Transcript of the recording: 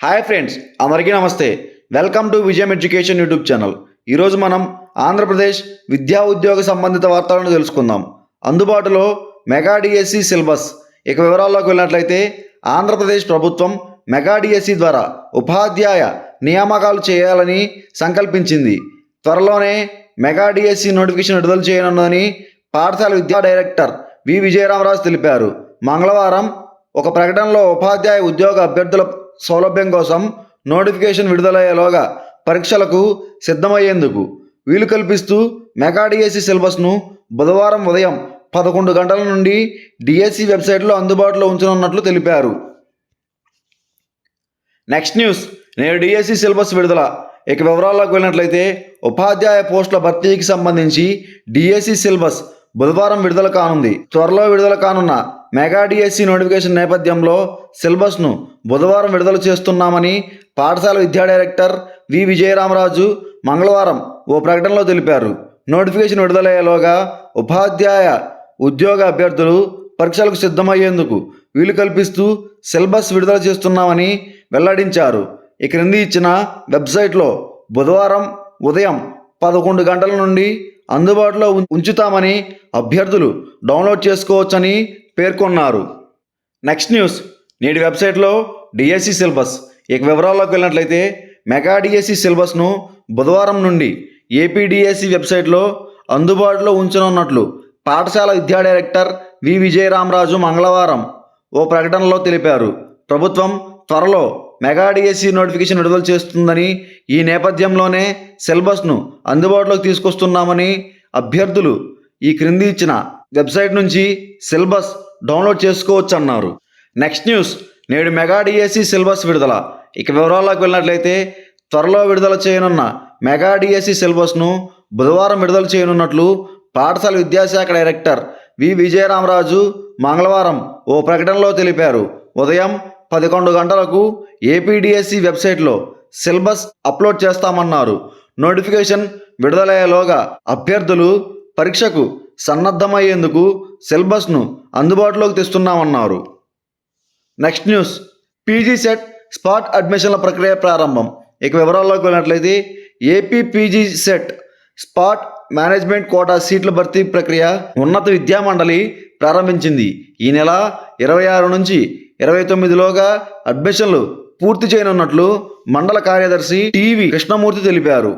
Hi friends అందరికీ నమస్తే. Welcome to Vijayam education YouTube channel. ఈరోజు మనం ఆంధ్రప్రదేశ్ విద్యా ఉద్యోగ సంబంధిత వార్తలను తెలుసుకుందాం. అందుబాటులో మెగా డిఎస్సి సిలబస్. ఇక వివరాల్లోకి వెళ్ళినట్లయితే ఆంధ్రప్రదేశ్ ప్రభుత్వం మెగా డిఎస్సి ద్వారా ఉపాధ్యాయ నియామకాలు చేయాలని సంకల్పించింది. త్వరలోనే మెగా డిఎస్సి నోటిఫికేషన్ విడుదల చేయనున్నదని పాఠశాల విద్యా డైరెక్టర్ వి విజయరామరాజు తెలిపారు. మంగళవారం ఒక ప్రకటనలో ఉపాధ్యాయ ఉద్యోగ అభ్యర్థుల సౌలభ్యం కోసం నోటిఫికేషన్ విడుదలయ్యేలోగా పరీక్షలకు సిద్ధమయ్యేందుకు వీలు కల్పిస్తూ మెగాడిఎస్సి సిలబస్ను బుధవారం ఉదయం పదకొండు గంటల నుండి డిఎస్సి వెబ్సైట్లో అందుబాటులో ఉంచనున్నట్లు తెలిపారు. Next news. నేడు డిఎస్సి సిలబస్ విడుదల. ఇక వివరాల్లోకి వెళ్ళినట్లయితే ఉపాధ్యాయ పోస్టుల భర్తీకి సంబంధించి డిఎస్సి సిలబస్ బుధవారం విడుదల కానుంది. త్వరలో విడుదల కానున్న మెగా డిఎస్సి నోటిఫికేషన్ నేపథ్యంలో సిలబస్ను బుధవారం విడుదల చేస్తున్నామని పాఠశాల విద్యా డైరెక్టర్ వి విజయరామరాజు మంగళవారం ఓ ప్రకటనలో తెలిపారు. నోటిఫికేషన్ విడుదలయ్యేలోగా ఉపాధ్యాయ ఉద్యోగ అభ్యర్థులు పరీక్షలకు సిద్ధమయ్యేందుకు వీలు కల్పిస్తూ సిలబస్ విడుదల చేస్తున్నామని వెల్లడించారు. ఈ క్రింది ఇచ్చిన వెబ్సైట్లో బుధవారం ఉదయం పదకొండు గంటల నుండి అందుబాటులో ఉం- ఉంచుతామని అభ్యర్థులు డౌన్లోడ్ చేసుకోవచ్చని పేర్కొన్నారు. నెక్స్ట్ న్యూస్ నేటి వెబ్సైట్లో డిఎస్సి సిలబస్ ఇక వివరాల్లోకి వెళ్ళినట్లయితే మెగా డిఎస్సి సిలబస్ను బుధవారం నుండి ఏపీడిఎస్సి వెబ్సైట్లో అందుబాటులో ఉంచనున్నట్లు పాఠశాల విద్యా డైరెక్టర్ వి విజయరామరాజు మంగళవారం ఓ ప్రకటనలో తెలిపారు. ప్రభుత్వం త్వరలో మెగా డిఎస్సి నోటిఫికేషన్ విడుదల చేస్తుందని ఈ నేపథ్యంలోనే సిలబస్ను అందుబాటులోకి తీసుకొస్తున్నామని అభ్యర్థులు ఈ క్రింది ఇచ్చిన వెబ్సైట్ నుంచి సిలబస్ డౌన్లోడ్ చేసుకోవచ్చన్నారు. నెక్స్ట్ న్యూస్ నేడు మెగా డిఎస్సి సిలబస్ విడుదల. ఇక వివరాల్లోకి వెళ్ళినట్లయితే త్వరలో విడుదల చేయనున్న మెగా డిఎస్సి సిలబస్ను బుధవారం విడుదల చేయనున్నట్లు పాఠశాల విద్యాశాఖ డైరెక్టర్ వి. విజయరామరాజు మంగళవారం ఓ ప్రకటనలో తెలిపారు. ఉదయం పదకొండు గంటలకు ఏపీడిఎస్సి వెబ్సైట్లో సిలబస్ అప్లోడ్ చేస్తామన్నారు. నోటిఫికేషన్ విడుదలయ్యేలోగా అభ్యర్థులు పరీక్షకు సన్నద్ధమయ్యేందుకు సిలబస్ను అందుబాటులోకి తెస్తున్నామన్నారు. Next news. PG CET spot అడ్మిషన్ల ప్రక్రియ ప్రారంభం. ఇక వివరాల్లోకి వెళ్ళినట్లయితే AP PG CET spot management quota సీట్ల భర్తీ ప్రక్రియ ఉన్నత విద్యా మండలి ప్రారంభించింది. ఈ నెల ఇరవై ఆరు నుంచి ఇరవై తొమ్మిదిలోగా అడ్మిషన్లు పూర్తి చేయనున్నట్లు మండల కార్యదర్శి టీవీ కృష్ణమూర్తి తెలిపారు.